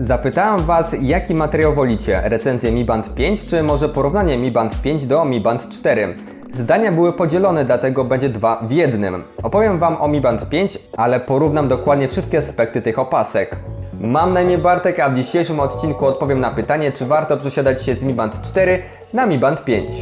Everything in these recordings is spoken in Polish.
Zapytałem Was, jaki materiał wolicie, recenzję Mi Band 5 czy może porównanie Mi Band 5 do Mi Band 4? Zdania były podzielone, dlatego będzie dwa w jednym. Opowiem Wam o Mi Band 5, ale porównam dokładnie wszystkie aspekty tych opasek. Mam na imię Bartek, a w dzisiejszym odcinku odpowiem na pytanie, czy warto przesiadać się z Mi Band 4 na Mi Band 5.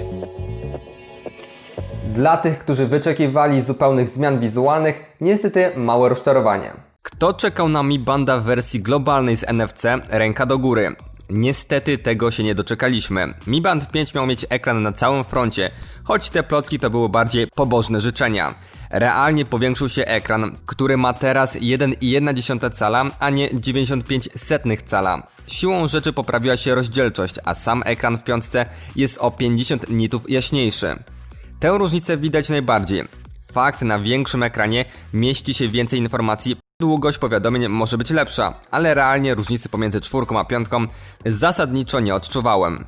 Dla tych, którzy wyczekiwali zupełnych zmian wizualnych, niestety małe rozczarowanie. Kto czekał na Mi Banda w wersji globalnej z NFC? Ręka do góry. Niestety tego się nie doczekaliśmy. Mi Band 5 miał mieć ekran na całym froncie, choć te plotki to były bardziej pobożne życzenia. Realnie powiększył się ekran, który ma teraz 1,1 cala, a nie 95 setnych cala. Siłą rzeczy poprawiła się rozdzielczość, a sam ekran w piątce jest o 50 nitów jaśniejszy. Tę różnicę widać najbardziej. Fakt, na większym ekranie mieści się więcej informacji, długość powiadomień może być lepsza, ale realnie różnicy pomiędzy czwórką a piątką zasadniczo nie odczuwałem.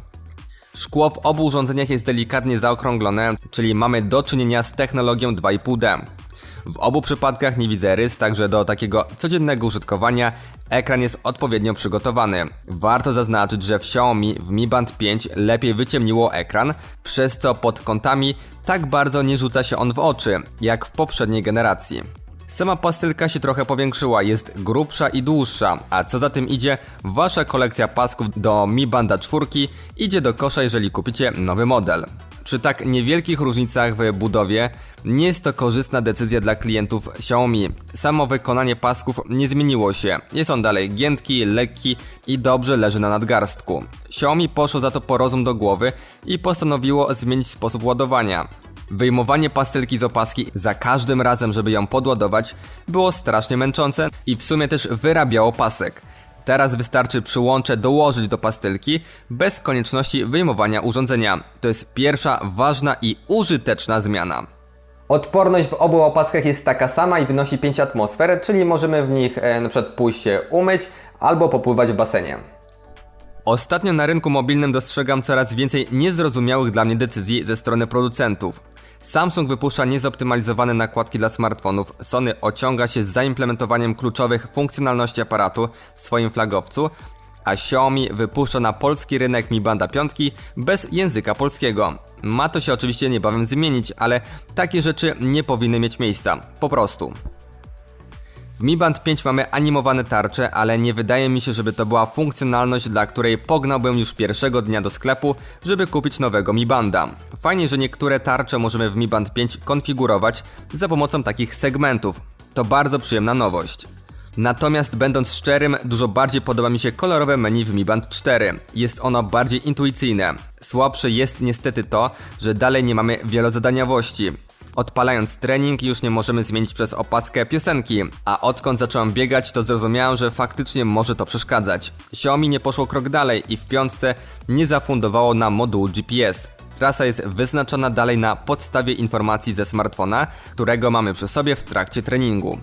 Szkło w obu urządzeniach jest delikatnie zaokrąglone, czyli mamy do czynienia z technologią 2,5D. W obu przypadkach nie widzę rys, także do takiego codziennego użytkowania ekran jest odpowiednio przygotowany. Warto zaznaczyć, że w Xiaomi w Mi Band 5 lepiej wyciemniło ekran, przez co pod kątami tak bardzo nie rzuca się on w oczy, jak w poprzedniej generacji. Sama pastylka się trochę powiększyła, jest grubsza i dłuższa, a co za tym idzie, wasza kolekcja pasków do Mi Banda 4 idzie do kosza, jeżeli kupicie nowy model. Przy tak niewielkich różnicach w budowie nie jest to korzystna decyzja dla klientów Xiaomi. Samo wykonanie pasków nie zmieniło się. Jest on dalej giętki, lekki i dobrze leży na nadgarstku. Xiaomi poszło za to po rozum do głowy i postanowiło zmienić sposób ładowania. Wyjmowanie pastylki z opaski za każdym razem, żeby ją podładować, było strasznie męczące i w sumie też wyrabiało pasek. Teraz wystarczy przyłącze dołożyć do pastylki bez konieczności wyjmowania urządzenia. To jest pierwsza ważna i użyteczna zmiana. Odporność w obu opaskach jest taka sama i wynosi 5 atmosfer, czyli możemy w nich e, przykład pójść się umyć albo popływać w basenie. Ostatnio na rynku mobilnym dostrzegam coraz więcej niezrozumiałych dla mnie decyzji ze strony producentów. Samsung wypuszcza niezoptymalizowane nakładki dla smartfonów, Sony ociąga się z zaimplementowaniem kluczowych funkcjonalności aparatu w swoim flagowcu, a Xiaomi wypuszcza na polski rynek Mi Banda 5 bez języka polskiego. Ma to się oczywiście niebawem zmienić, ale takie rzeczy nie powinny mieć miejsca. Po prostu. W Mi Band 5 mamy animowane tarcze, ale nie wydaje mi się, żeby to była funkcjonalność, dla której pognałbym już pierwszego dnia do sklepu, żeby kupić nowego Mi Banda. Fajnie, że niektóre tarcze możemy w Mi Band 5 konfigurować za pomocą takich segmentów. To bardzo przyjemna nowość. Natomiast będąc szczerym, dużo bardziej podoba mi się kolorowe menu w Mi Band 4. Jest ono bardziej intuicyjne. Słabsze jest niestety to, że dalej nie mamy wielozadaniowości. Odpalając trening już nie możemy zmienić przez opaskę piosenki, a odkąd zacząłem biegać to zrozumiałem, że faktycznie może to przeszkadzać. Xiaomi nie poszło krok dalej i w piątce nie zafundowało nam modułu GPS. Trasa jest wyznaczona dalej na podstawie informacji ze smartfona, którego mamy przy sobie w trakcie treningu.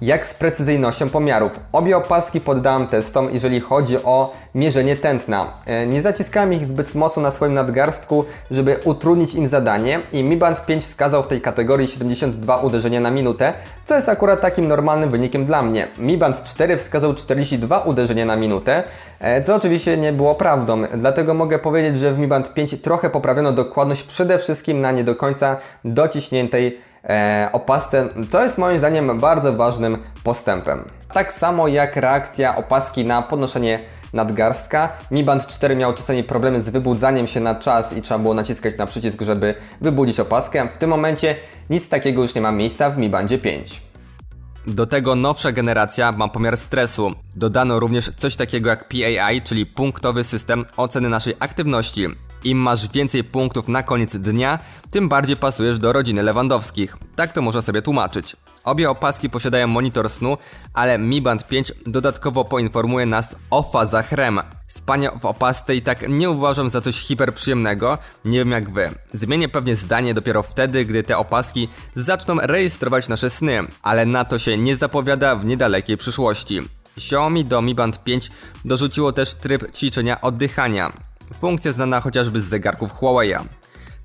Jak z precyzyjnością pomiarów? Obie opaski poddałem testom, jeżeli chodzi o mierzenie tętna. E, Nie zaciskałem ich zbyt mocno na swoim nadgarstku, żeby utrudnić im zadanie i Mi Band 5 wskazał w tej kategorii 72 uderzenia na minutę, co jest akurat takim normalnym wynikiem dla mnie. Mi Band 4 wskazał 42 uderzenia na minutę, e, co oczywiście nie było prawdą, dlatego mogę powiedzieć, że w Mi Band 5 trochę poprawiono dokładność przede wszystkim na nie do końca dociśniętej opasce, co jest moim zdaniem bardzo ważnym postępem. Tak samo jak reakcja opaski na podnoszenie nadgarstka. Mi Band 4 miał czasami problemy z wybudzaniem się na czas i trzeba było naciskać na przycisk, żeby wybudzić opaskę. W tym momencie nic takiego już nie ma miejsca w Mi Bandzie 5. Do tego nowsza generacja ma pomiar stresu. Dodano również coś takiego jak PAI, czyli punktowy system oceny naszej aktywności. Im masz więcej punktów na koniec dnia, tym bardziej pasujesz do rodziny Lewandowskich. Tak to można sobie tłumaczyć. Obie opaski posiadają monitor snu, ale Mi Band 5 dodatkowo poinformuje nas o fazach REM. Spanie w opasce i tak nie uważam za coś hiperprzyjemnego, nie wiem jak wy. Zmienię pewnie zdanie dopiero wtedy, gdy te opaski zaczną rejestrować nasze sny, ale na to się nie zapowiada w niedalekiej przyszłości. Xiaomi do Mi Band 5 dorzuciło też tryb ćwiczenia oddychania. Funkcja znana chociażby z zegarków Huawei'a.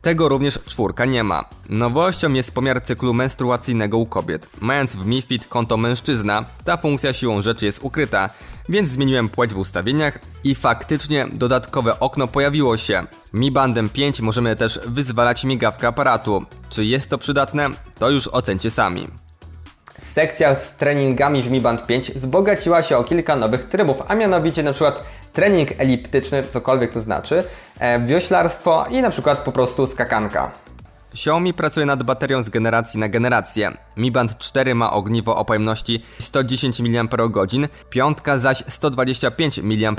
Tego również czwórka nie ma. Nowością jest pomiar cyklu menstruacyjnego u kobiet. Mając w Mi Fit konto mężczyzna, ta funkcja siłą rzeczy jest ukryta, więc zmieniłem płeć w ustawieniach i faktycznie dodatkowe okno pojawiło się. Mi Bandem 5 możemy też wyzwalać migawkę aparatu. Czy jest to przydatne? To już ocencie sami. Sekcja z treningami w Mi Band 5 wzbogaciła się o kilka nowych trybów, a mianowicie na przykład trening eliptyczny, cokolwiek to znaczy, e, wioślarstwo i na przykład po prostu skakanka. Xiaomi pracuje nad baterią z generacji na generację. Mi Band 4 ma ogniwo o pojemności 110 mAh, piątka zaś 125 mAh.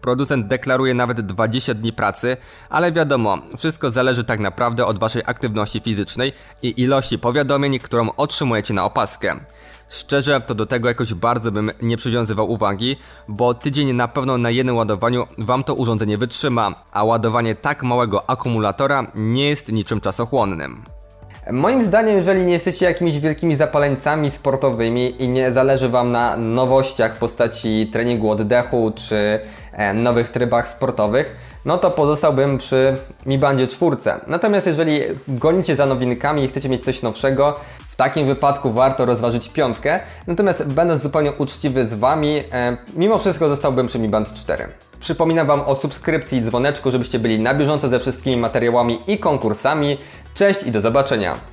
Producent deklaruje nawet 20 dni pracy, ale wiadomo, wszystko zależy tak naprawdę od Waszej aktywności fizycznej i ilości powiadomień, którą otrzymujecie na opaskę. Szczerze, to do tego jakoś bardzo bym nie przywiązywał uwagi, bo tydzień na pewno na jednym ładowaniu Wam to urządzenie wytrzyma, a ładowanie tak małego akumulatora nie jest niczym czasochłonnym. Moim zdaniem, jeżeli nie jesteście jakimiś wielkimi zapaleńcami sportowymi i nie zależy Wam na nowościach w postaci treningu oddechu czy e, nowych trybach sportowych, no to pozostałbym przy Mi Bandzie czwórce. Natomiast jeżeli gonicie za nowinkami i chcecie mieć coś nowszego, w takim wypadku warto rozważyć piątkę. Natomiast będąc zupełnie uczciwy z Wami, e, mimo wszystko zostałbym przy Mi Band 4. Przypominam Wam o subskrypcji i dzwoneczku, żebyście byli na bieżąco ze wszystkimi materiałami i konkursami. Cześć i do zobaczenia!